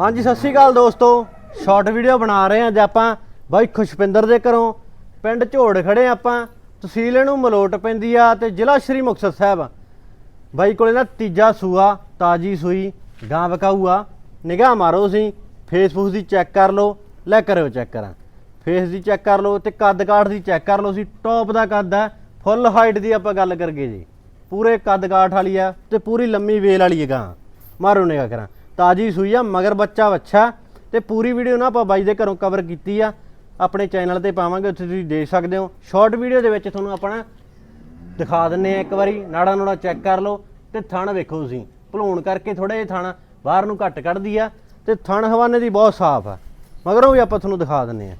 ਹਾਂਜੀ, ਸਤਿ ਸ਼੍ਰੀ ਅਕਾਲ ਦੋਸਤੋ। ਸ਼ਾਰਟ ਵੀਡੀਓ ਬਣਾ ਰਹੇ ਹਾਂ ਅੱਜ ਆਪਾਂ। ਬਾਈ ਖੁਸ਼ਪਿੰਦਰ ਦੇ ਘਰੋਂ। ਪਿੰਡ ਝੋੜ ਖੜੇ ਆਪਾਂ। ਤਹਿਸੀਲ ਇਹਨੂੰ ਮਲੋਟ ਪੈਂਦੀ ਆ ਤੇ ਜ਼ਿਲ੍ਹਾ ਸ਼੍ਰੀ ਮੁਕਤਸਰ ਸਾਹਿਬ। ਬਾਈ ਕੋਲੇ ਨਾ ਤੀਜਾ ਸੂਆ, ਤਾਜੀ ਸੂਈ, ਗਾਂ ਵਕਾਊ ਆ ਨਿਗਾਹ ਮਾਰੋ ਤੁਸੀਂ। ਫੇਸਬੁੱਕ ਦੀ ਚੈੱਕ ਕਰ ਲਓ। ਲੈ ਕਰਿਓ ਚੈੱਕ ਕਰਾਂ। ਫੇਸ ਦੀ ਚੈੱਕ ਕਰ ਲਓ ਤੇ ਕੱਦ ਕਾਠ ਦੀ ਚੈੱਕ ਕਰ ਲਓ। ਸੀ ਟੌਪ ਦਾ ਕੱਦ ਆ। ਫੁੱਲ ਹਾਈਟ ਦੀ ਆਪਾਂ ਗੱਲ ਕਰਗੇ ਜੀ। ਪੂਰੇ ਕੱਦ ਕਾਠ ਵਾਲੀ ਆ ਤੇ ਪੂਰੀ ਲੰਮੀ ਵੇਲ ਵਾਲੀ ਹੈ ਗਾਂ। ਮਾਰੋ ਨਿਗਾਹ ਕਰਾਂ। ਤਾਜੀ ਸੂਈ ਆ, ਮਗਰ ਬੱਚਾ ਵੱਛਾ ਤੇ ਪੂਰੀ ਵੀਡੀਓ ਨਾ ਆਪਾਂ ਬਾਈ ਦੇ ਘਰੋਂ ਕਵਰ ਕੀਤੀ ਆ। ਆਪਣੇ ਚੈਨਲ ਤੇ ਪਾਵਾਂਗੇ, ਉੱਥੇ ਤੁਸੀਂ ਦੇਖ ਸਕਦੇ ਹੋ। ਸ਼ਾਰਟ ਵੀਡੀਓ ਦੇ ਵਿੱਚ ਤੁਹਾਨੂੰ ਆਪਣਾ ਦਿਖਾ ਦਿੰਨੇ ਆ ਇੱਕ ਵਾਰੀ, ਨਾੜਾ ਨੂੜਾ ਚੈੱਕ ਕਰ ਲਓ ਤੇ ਥਣ ਵੇਖੋ ਤੁਸੀਂ। ਭਲੂਣ ਕਰਕੇ ਥੋੜੇ ਜਿਹਾ ਥਣ ਬਾਹਰ ਨੂੰ ਘੱਟ ਕੱਢਦੀ ਆ ਤੇ ਥਣ ਹਵਾਨੇ ਦੀ ਬਹੁਤ ਸਾਫ਼ ਆ। ਮਗਰੋਂ ਵੀ ਆਪਾਂ ਤੁਹਾਨੂੰ ਦਿਖਾ ਦਿੰਨੇ ਆ।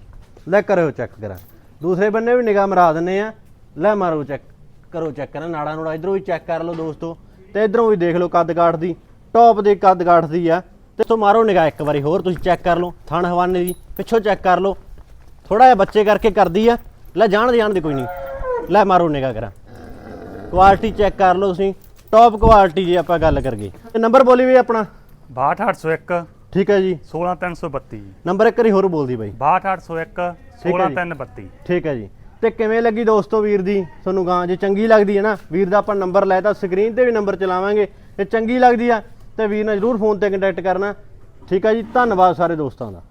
ਲੈ ਕਰਿਓ ਚੈੱਕ ਕਰਾਂ। ਦੂਸਰੇ ਬੰਨੇ ਵੀ ਨਿਗਾਹ ਮਰਾ ਦਿੰਨੇ ਆ। ਲੈ ਮਾਰੋ ਚੈੱਕ ਕਰੋ ਚੈੱਕ ਕਰਾਂ। ਨਾੜਾ ਨੂੜਾ ਇਧਰੋਂ ਵੀ ਚੈੱਕ ਕਰ ਲਓ ਦੋਸਤੋ। ਤੇ ਇਧਰੋਂ ਵੀ ਦੇਖ ਲਓ ਕੱਦ ਕਾਠ ਦੀ। ਟੌਪ ਦੇ ਕੱਦ ਕਾਠ ਦੀ ਆ। ਤੇ ਤੋਂ ਮਾਰੋ ਨਿਗਾਹ ਇੱਕ ਵਾਰੀ ਹੋਰ ਤੁਸੀਂ ਚੈੱਕ ਕਰ ਲਓ ਥਣ ਹਵਾਨੇ ਦੀ ਪਿੱਛੋਂ ਚੈੱਕ ਕਰ ਲਓ। ਥੋੜਾ ਜਿਹਾ ਬੱਚੇ ਕਰਕੇ ਕਰਦੀ ਆ। ਲੈ ਜਾਣ ਦੇ ਜਾਣ ਦੇ ਕੋਈ ਨਹੀਂ। ਲੈ ਮਾਰੋ ਨਿਗਾਹ ਕਰਾਂ। ਕੁਆਲਿਟੀ ਚੈੱਕ ਕਰ ਲਓ ਤੁਸੀਂ। ਟੌਪ ਕੁਆਲਿਟੀ ਦੀ ਆਪਾਂ ਗੱਲ ਕਰਗੇ ਤੇ ਨੰਬਰ ਬੋਲੀ ਵੀ ਆਪਣਾ? 62801 ਠੀਕ ਹੈ ਜੀ। 16332 ਨੰਬਰ ਇੱਕ ਵਾਰੀ ਹੋਰ ਬੋਲਦੀ ਬਾਈ। 62801 ਠੀਕ ਹੈ ਜੀ। 16332 ਠੀਕ ਹੈ ਜੀ। ਤੇ ਕਿਵੇਂ ਲੱਗੀ ਦੋਸਤੋ ਵੀਰ ਦੀ? ਤੁਹਾਨੂੰ ਗਾਂ ਜੇ ਚੰਗੀ ਲੱਗਦੀ ਹੈ ਨਾ ਵੀਰ ਦਾ ਆਪਾਂ ਨੰਬਰ ਲੈ ਤਾਂ ਸਕਰੀਨ ਤੇ ਵੀ ਨੰਬਰ ਚਲਾਵਾਂਗੇ। ਜੇ ਚੰਗੀ ਲੱਗਦੀ ਆ ਤੇ ਵੀਰ ਨਾਲ ਜਰੂਰ ਫੋਨ ਤੇ ਕੰਟੈਕਟ ਕਰਨਾ। ਠੀਕ ਆ ਜੀ, ਧੰਨਵਾਦ ਸਾਰੇ ਦੋਸਤਾਂ ਦਾ।